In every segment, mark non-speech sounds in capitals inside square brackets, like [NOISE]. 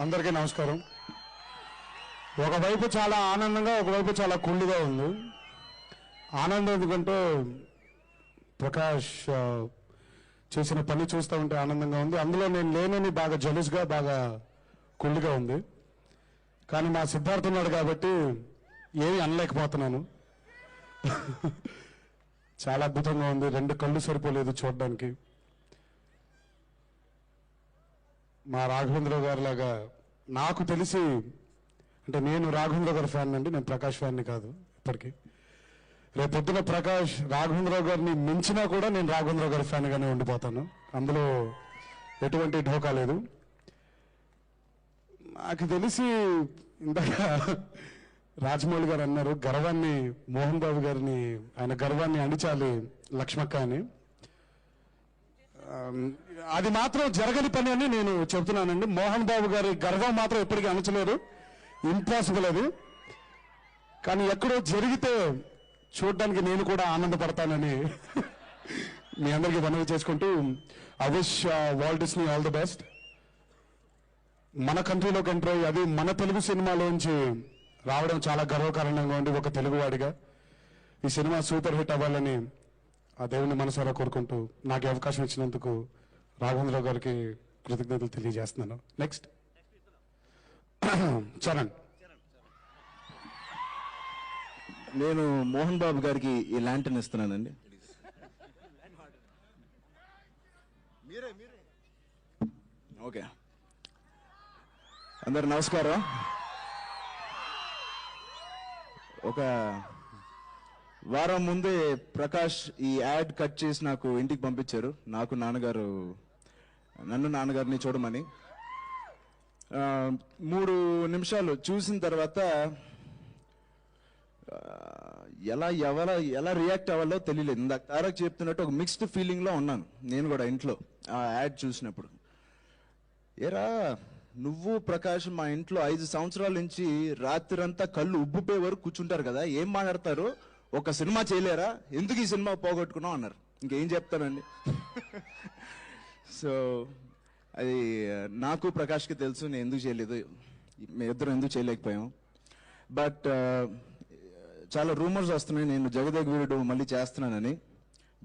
అందరికీ నమస్కారం. ఒకవైపు చాలా ఆనందంగా ఒకవైపు చాలా కుళ్ళుగా ఉంది. ఆనందం ఎందుకంటే ప్రకాష్ చేసిన పని చూస్తూ ఉంటే ఆనందంగా ఉంది. అందులో నేను లేనని బాగా జలుస్గా బాగా కుళ్ళుగా ఉంది. కానీ మా సిద్ధార్థ్ ఉన్నాడు కాబట్టి ఏమీ అనలేకపోతున్నాను. [LAUGHS] చాలా అద్భుతంగా ఉంది. రెండు కళ్ళు సరిపోలేదు చూడడానికి. మా రాఘవేంద్ర గారి లాగా నాకు తెలిసి అంటే నేను రాఘవేంద్ర గారి ఫ్యాన్ అండి నేను ప్రకాష్ ఫ్యాన్ని కాదు ఇప్పటికీ. రేపు పొద్దున ప్రకాష్ రాఘవేంద్ర గారిని మించినా కూడా నేను రాఘవేంద్ర గారి ఫ్యాన్గానే ఉండిపోతాను. అందులో ఎటువంటి ఢోకా లేదు. నాకు తెలిసి ఇందాక రాజమౌళి గారు అన్నారు గర్వాన్ని మోహన్ బాబు గారిని ఆయన గర్వాన్ని అణిచాలి లక్ష్మక్క అని. అది మాత్రం జరగని పని అని నేను చెబుతున్నానండి. మోహన్ బాబు గారి గర్వం మాత్రం ఎప్పటికీ అణచలేదు. ఇంపాసిబుల్ అది. కానీ ఎక్కడో జరిగితే చూడడానికి నేను కూడా ఆనందపడతానని [LAUGHS] మీ అందరికీ మనవి చేసుకుంటూ I wish Walt Disney all the best మన కంట్రీలో ఎంటర్ అది మన తెలుగు సినిమాలోంచి రావడం చాలా గర్వకారణంగా ఉంది ఒక తెలుగువాడిగా ఈ సినిమా సూపర్ హిట్ అవ్వాలని ఆ దేవుని మనసారా కోరుకుంటూ నాకు ఈ అవకాశం ఇచ్చినందుకు రాఘవేంద్రరావు గారికి కృతజ్ఞతలు తెలియజేస్తున్నాను. నెక్స్ట్ [CLEARS THROAT] చరణ్. నేను మోహన్ బాబు గారికి ఈ ల్యాంటన్ ఇస్తున్నానండి. ఓకే. అందరు నమస్కారం. ఒక వారం ముందే ప్రకాష్ ఈ యాడ్ కట్ చేసి నాకు ఇంటికి పంపించారు. నాకు నాన్నగారు నన్ను నాన్నగారిని చూడమని. మూడు నిమిషాలు చూసిన తర్వాత ఎలా ఎవర ఎలా రియాక్ట్ అవ్వాలో తెలియలేదు. ఇందాక తారక్ చెప్తున్నట్టు ఒక మిక్స్డ్ ఫీలింగ్లో ఉన్నాను నేను కూడా ఇంట్లో ఆ యాడ్ చూసినప్పుడు. ఏరా నువ్వు ప్రకాష్ మా ఇంట్లో ఐదు సంవత్సరాల నుంచి రాత్రంతా కళ్ళు ఉబ్బిపోయే వరకు కూర్చుంటారు కదా ఏం మాట్లాడతారు? ఒక సినిమా చేయలేరా? ఎందుకు ఈ సినిమా పోగొట్టుకున్నావు అన్నారు. ఇంకేం చెప్తానండి? సో అది నాకు ప్రకాష్కి తెలుసు నేను ఎందుకు చేయలేదు. మేము ఇద్దరం ఎందుకు చేయలేకపోయాం. బట్ చాలా రూమర్స్ వస్తున్నాయి. నేను జగదేక్ వీరుడు మళ్ళీ చేస్తున్నానని.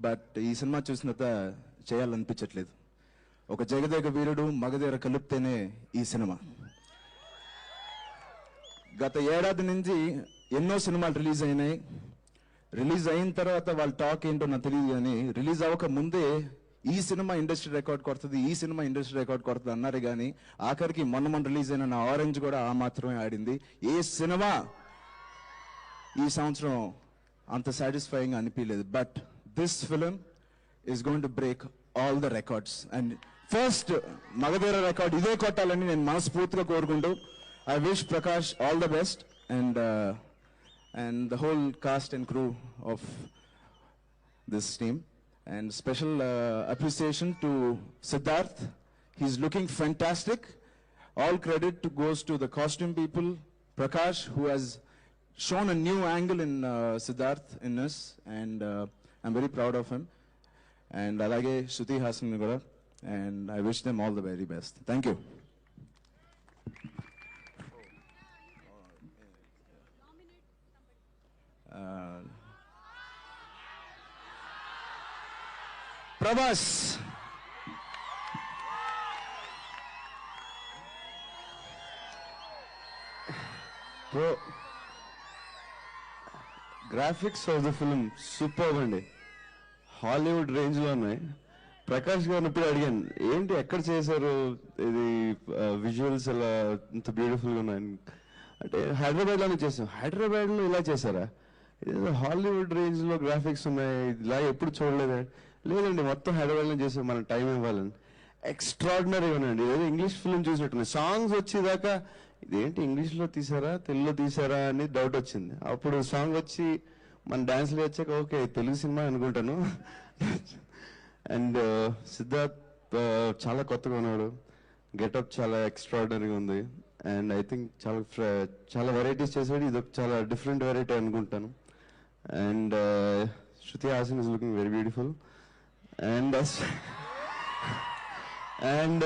బట్ ఈ సినిమా చూసిన చేయాలనిపించట్లేదు. ఒక జగదేగ వీరుడు మగధీర కలిపితేనే ఈ సినిమా. గత ఏడాది నుంచి ఎన్నో సినిమాలు రిలీజ్ అయినాయి. రిలీజ్ అయిన తర్వాత వాళ్ళ టాక్ ఏంటో నాకు తెలియదు కానీ రిలీజ్ అవ్వక ముందే ఈ సినిమా ఇండస్ట్రీ రికార్డ్ కొడుతుంది ఈ సినిమా ఇండస్ట్రీ రికార్డ్ కొడుతుంది అన్నారు కానీ ఆఖరికి మొన్న మొన్న రిలీజ్ అయిన నా ఆరెంజ్ కూడా ఆ మాత్రమే ఆడింది. ఏ సినిమా ఈ సంవత్సరం అంత సాటిస్ఫైయింగ్ అనిపించలేదు. But this film is going to break all the records and first Magadheera record ఇదే కొట్టాలని నేను మనస్ఫూర్తిగా కోరుకుంటూ I wish Prakash all the best and and the whole cast and crew of this team. And special uh, appreciation to Siddharth. He's looking fantastic. All credit to, goes to the costume people, Prakash, who has shown a new angle in uh, Siddharth in us, and uh, I'm very proud of him. And alage Shruti Hasan and I wish them all the very best. Thank you. Prabhas. Bro graphics of the film super అండి. Hollywood రేంజ్లో ఉన్నాయి. ప్రకాష్ గారిని ఇప్పుడు అడిగాను ఏంటి ఎక్కడ చేశారు? ఇది విజువల్స్ అలా ఇంత బ్యూటిఫుల్గా ఉన్నాయి అంటే హైదరాబాద్లోనే చేసాం హైదరాబాద్లో ఇలా చేశారా? హాలీవుడ్ రేంజ్లో గ్రాఫిక్స్ ఉన్నాయి. ఇలా ఎప్పుడు చూడలేదు? లేదండి మొత్తం హైదరాబాద్ చేసే మనం టైం ఇవ్వాలని ఎక్స్ట్రాడినరీగా ఉన్నాయండి ఏదో ఇంగ్లీష్ ఫిలిం చూసినట్టున్నాయి సాంగ్స్ వచ్చేదాకా ఇదేంటి ఇంగ్లీష్లో తీసారా తెలుగులో తీసారా అని డౌట్ వచ్చింది. అప్పుడు సాంగ్ వచ్చి మన డ్యాన్స్లో వచ్చాక ఓకే తెలుగు సినిమా అనుకుంటాను. అండ్ uh, సిద్ధార్థ్ uh, చాలా కొత్తగా ఉన్నాడు. గెటప్ చాలా ఎక్స్ట్రాడినరీగా ఉంది. అండ్ ఐ థింక్ చాలా చాలా వెరైటీస్ చేసాడు. ఇది చాలా డిఫరెంట్ వెరైటీ అనుకుంటాను. And uh, Shruti Haasan is looking very beautiful and and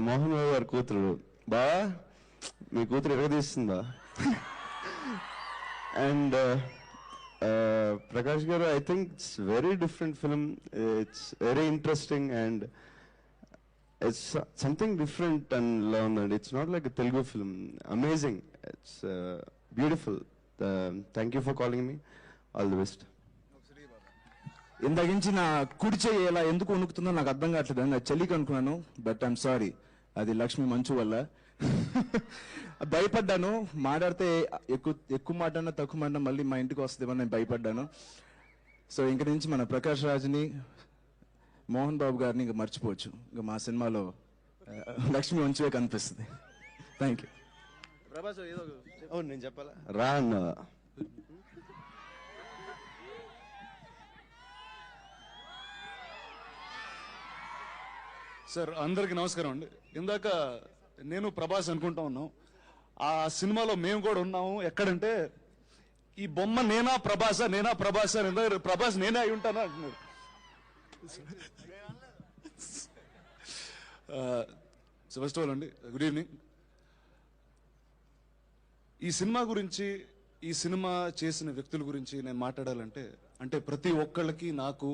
Mohan Babu గారి కూతురు. బా మీ కూతురు ఎరగదీస్తుందా అండ్ ప్రకాష్ గారు I think it's very different film it's very interesting and it's something different and లా ఉందండి it's not like Telugu film amazing it's beautiful thank you for calling me all the best ఇంతకించి నా కుడి చెయ్యి ఇలా ఎందుకు వణుకుతుందో నాకు అర్థం కావట్లేదు. నా చెల్లికి అనుకున్నాను బట్ ఐఎమ్ సారీ అది లక్ష్మి మంచు వల్ల. భయపడ్డాను. మాట్లాడితే ఎక్కువ ఎక్కువ మాట్లాడినా తక్కువ మాట్లాడినా మళ్ళీ మా ఇంటికి వస్తుందేమో నేను భయపడ్డాను. సో ఇంక నుంచి మన ప్రకాష్ రాజ్ని మోహన్ బాబు గారిని ఇంకా మర్చిపోవచ్చు. ఇంకా మా సినిమాలో లక్ష్మి మంచువే కనిపిస్తుంది. థ్యాంక్ యూ అవును నేను చెప్పాలా? రా సార్ అందరికీ నమస్కారం అండి. ఇందాక నేను ప్రభాస్ అనుకుంటా ఉన్నాం. ఆ సినిమాలో మేము కూడా ఉన్నాము. ఎక్కడంటే ఈ బొమ్మ నేనా ప్రభాస నేనా ప్రభాస ప్రభాస్ నేనే అయి ఉంటానా అంటున్నాడు సో ఫస్ట్ ఆల్ అండి గుడ్ ఈవినింగ్ ఈ సినిమా గురించి ఈ సినిమా చేసిన వ్యక్తుల గురించి నేను మాట్లాడాలంటే అంటే ప్రతి ఒక్కళ్ళకి నాకు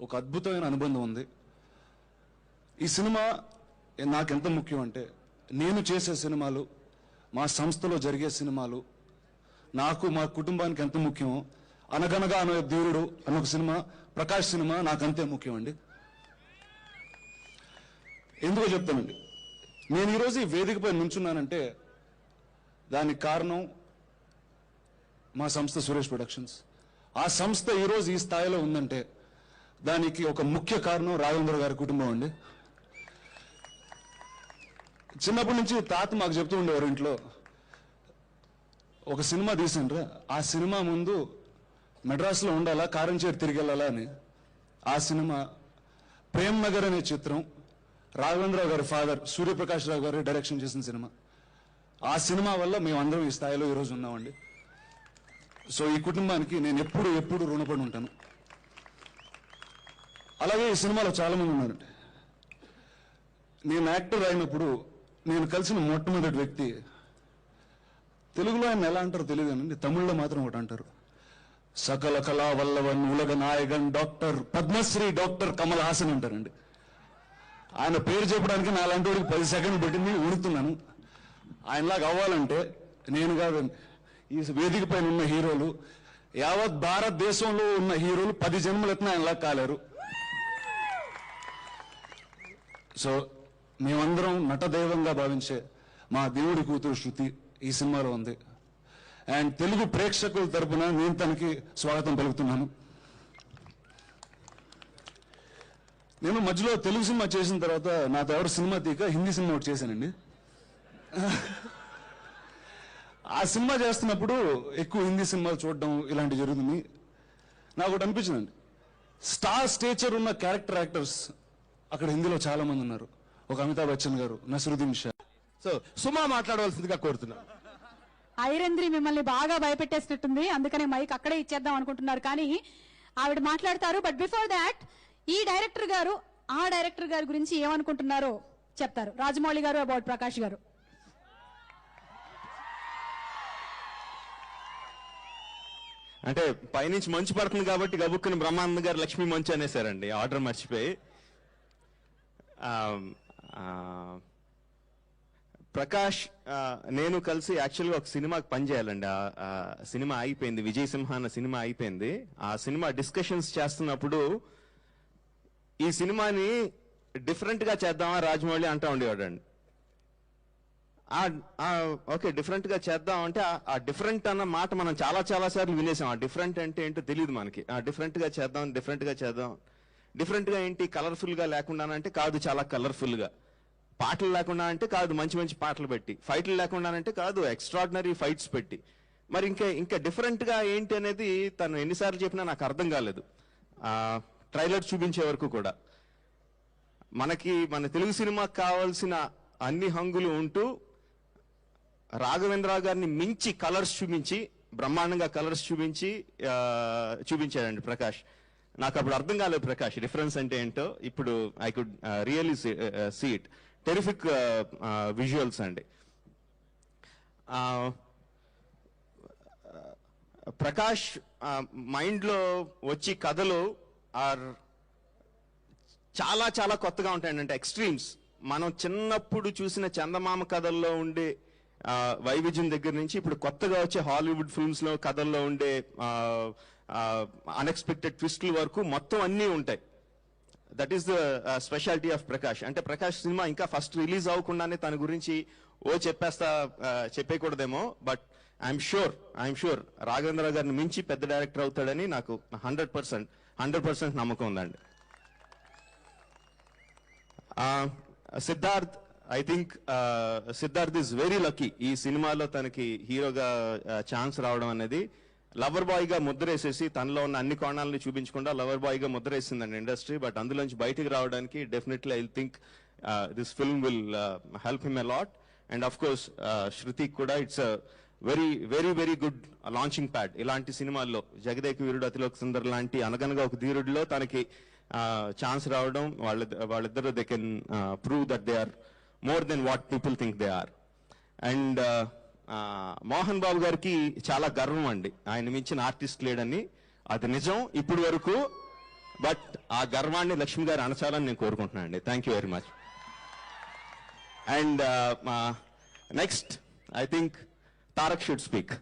ఒక అద్భుతమైన అనుబంధం ఉంది. ఈ సినిమా నాకెంత ముఖ్యం అంటే నేను చేసే సినిమాలు మా సంస్థలో జరిగే సినిమాలు నాకు మా కుటుంబానికి ఎంత ముఖ్యమో అనగనగా అనే దేవుడు అన్న ఒక సినిమా ప్రకాష్ సినిమా నాకు అంతే ముఖ్యం అండి ఎందుకో చెప్తానండి. నేను ఈరోజు ఈ వేదికపై నుంచున్నానంటే దానికి కారణం మా సంస్థ సురేష్ ప్రొడక్షన్స్. ఆ సంస్థ ఈరోజు ఈ స్థాయిలో ఉందంటే దానికి ఒక ముఖ్య కారణం రాఘవేంద్ర గారి కుటుంబం అండి. చిన్నప్పటి నుంచి తాత మాకు చెప్తూ ఉండేవారు ఇంట్లో ఒక సినిమా తీసిండ్రు ఆ సినిమా ముందు మెడ్రాస్లో ఉండాలా కారంచేరు తిరిగి వెళ్ళాలా అని. ఆ సినిమా ప్రేమ్ నగర్ అనే చిత్రం రాఘవేంద్రరావు గారి ఫాదర్ సూర్యప్రకాష్ రావు గారు డైరెక్షన్ చేసిన సినిమా. ఆ సినిమా వల్ల మేమందరం ఈ స్థాయిలో ఈరోజు ఉన్నామండి. సో ఈ కుటుంబానికి నేను ఎప్పుడు ఎప్పుడు రుణపడి ఉంటాను. అలాగే ఈ సినిమాలో చాలామంది ఉన్నారండి. నేను యాక్టర్ అయినప్పుడు నేను కలిసిన మొట్టమొదటి వ్యక్తి. తెలుగులో ఆయన ఎలా అంటారో తెలియదు అండి తమిళ్ళో మాత్రం ఒకటి అంటారు. సకల కళా వల్లవన్ ఉలగ నాయగన్ డాక్టర్ పద్మశ్రీ డాక్టర్ కమల్ హాసన్ అంటారండి. ఆయన పేరు చెప్పడానికి నా లాంటి వాడికి పది సెకండ్లు పెట్టింది ఉడుతున్నాను ఆయనలాగా అవ్వాలంటే నేను కాదండి ఈ వేదిక పైన ఉన్న హీరోలు యావత్ భారతదేశంలో ఉన్న హీరోలు పది జన్మలు ఎత్తిన ఆయనలా కాలేరు. సో మేమందరం నటదైవంగా భావించే మా దేవుడి కూతురు శృతి ఈ సినిమాలో ఉంది. అండ్ తెలుగు ప్రేక్షకుల తరపున నేను తనకి స్వాగతం పలుకుతున్నాను. నేను మధ్యలో తెలుగు సినిమా చేసిన తర్వాత నాతో ఎవరు సినిమా తీక హిందీ సినిమా ఒకటి చేశానండి. ఆ సినిమా చేస్తున్నప్పుడు ఎక్కువ హిందీ సినిమాలు చూడడం ఇలాంటివి జరుగుతుంది. నాకు ఒకటి అనిపించిందండి. స్టార్ స్టేచర్ ఉన్న క్యారెక్టర్ యాక్టర్స్ అక్కడ హిందీలో చాలామంది ఉన్నారు. ఒక అమితాబ్ బచ్చన్ గారు నసరుద్దీన్ షా. సో సుమా మాట్లాడవలసిందిగా కోరుతున్నాను ఐరంద్రి మిమ్మల్ని బాగా భయపెట్టేసినట్టుంది. అందుకనే మైక్ అక్కడే ఇచ్చేద్దాం అనుకుంటున్నారు. కానీ ఆవిడ మాట్లాడతారు. బట్ బిఫోర్ దాట్ ఈ డైరెక్టర్ గారు ఆ డైరెక్టర్ గారి గురించి ఏమనుకుంటున్నారో చెప్తారు. రాజమౌళి గారు అబౌట్ ప్రకాష్ గారు. అంటే పైనుంచి మంచు పడుతుంది కాబట్టి గబుక్కుని బ్రహ్మానంద గారు లక్ష్మీ మంచు అనేసారండి ఆర్డర్ మర్చిపోయి. ప్రకాష్ నేను కలిసి యాక్చువల్గా ఒక సినిమాకి పనిచేయాలండి ఆ సినిమా అయిపోయింది. విజయ్ సింహ అన్న సినిమా అయిపోయింది. ఆ సినిమా డిస్కషన్స్ చేస్తున్నప్పుడు ఈ సినిమాని డిఫరెంట్గా చేద్దామా రాజమౌళి అంటా ఉండేవాడండి. ఓకే డిఫరెంట్గా చేద్దాం అంటే ఆ- డిఫరెంట్ అన్న మాట మనం చాలా చాలా సార్లు వినేసాం. ఆ డిఫరెంట్ అంటే ఏంటో తెలియదు మనకి. ఆ డిఫరెంట్గా చేద్దాం డిఫరెంట్గా చేద్దాం. డిఫరెంట్గా ఏంటి? కలర్ఫుల్గా లేకుండా అంటే కాదు చాలా కలర్ఫుల్గా పాటలు లేకుండా అంటే కాదు మంచి మంచి పాటలు పెట్టి. ఫైట్లు లేకుండా అంటే కాదు ఎక్స్ట్రాడినరీ ఫైట్స్ పెట్టి. మరి ఇంకా ఇంకా డిఫరెంట్గా ఏంటి అనేది తను ఎన్నిసార్లు చెప్పినా నాకు అర్థం కాలేదు. ట్రైలర్ చూపించే వరకు కూడా. మనకి మన తెలుగు సినిమాకి కావాల్సిన అన్ని హంగులు ఉంటూ రాఘవేంద్ర గారిని మించి కలర్స్ చూపించి బ్రహ్మాండంగా కలర్స్ చూపించి చూపించాడండి ప్రకాష్. నాకు అప్పుడు అర్థం కాలేదు ప్రకాష్ రిఫరెన్స్ అంటే ఏంటో. ఇప్పుడు I could really see it terrific visuals అండి. ప్రకాష్ మైండ్లో వచ్చి కథలు ఆర్ చాలా చాలా కొత్తగా ఉంటాయండి. అంటే ఎక్స్ట్రీమ్స్. మనం చిన్నప్పుడు చూసిన చందమామ కథల్లో ఉండే వైవిధ్యం దగ్గర నుంచి ఇప్పుడు కొత్తగా వచ్చే హాలీవుడ్ ఫిల్మ్స్లో కథల్లో ఉండే అన్ఎక్స్పెక్టెడ్ ట్విస్ట్ల వరకు మొత్తం అన్నీ ఉంటాయి. That is the speciality of Prakash అంటే ప్రకాష్ సినిమా ఇంకా ఫస్ట్ రిలీజ్ అవ్వకుండానే తన గురించి ఓ చెప్పేస్తా చెప్పేయకూడదేమో but I'm sure I'm sure Raghavendra గారిని మించి పెద్ద డైరెక్టర్ అవుతాడని నాకు హండ్రెడ్ పర్సెంట్ హండ్రెడ్ పర్సెంట్ నమ్మకం ఉందండి. Siddharth I think Siddharth is very lucky ఈ సినిమాలో తనకి హీరోగా ఛాన్స్ రావడం అనేది లవర్ బాయ్గా ముద్రేసేసి తనలో ఉన్న అన్ని కోణాలని చూపించకుండా లవర్ బాయ్గా ముద్రేసిందండి ఇండస్ట్రీ. బట్ అందులోంచి బయటికి రావడానికి definitely I think this film will help him a lot and of course శృతిక్ కూడా it's very very very good launching pad. ఇలాంటి సినిమాల్లో జగదేక వీరుడు అతిలోక సుందర్ లాంటి అనగనగా ఒక ధీరుడిలో తనకి ఛాన్స్ రావడం వాళ్ళ వాళ్ళిద్దరు they can prove that they are more than what people think they are and Mohan Babu గారికి చాలా గర్వం అండి. ఆయన మించిన ఆర్టిస్ట్ లేడని. అది నిజం ఇప్పుడు వరకు. బట్ ఆ గర్వాన్ని లక్ష్మి గారు అణచాలని నేను కోరుకుంటున్నాను అండి. Thank you very much and next I think Tarak should speak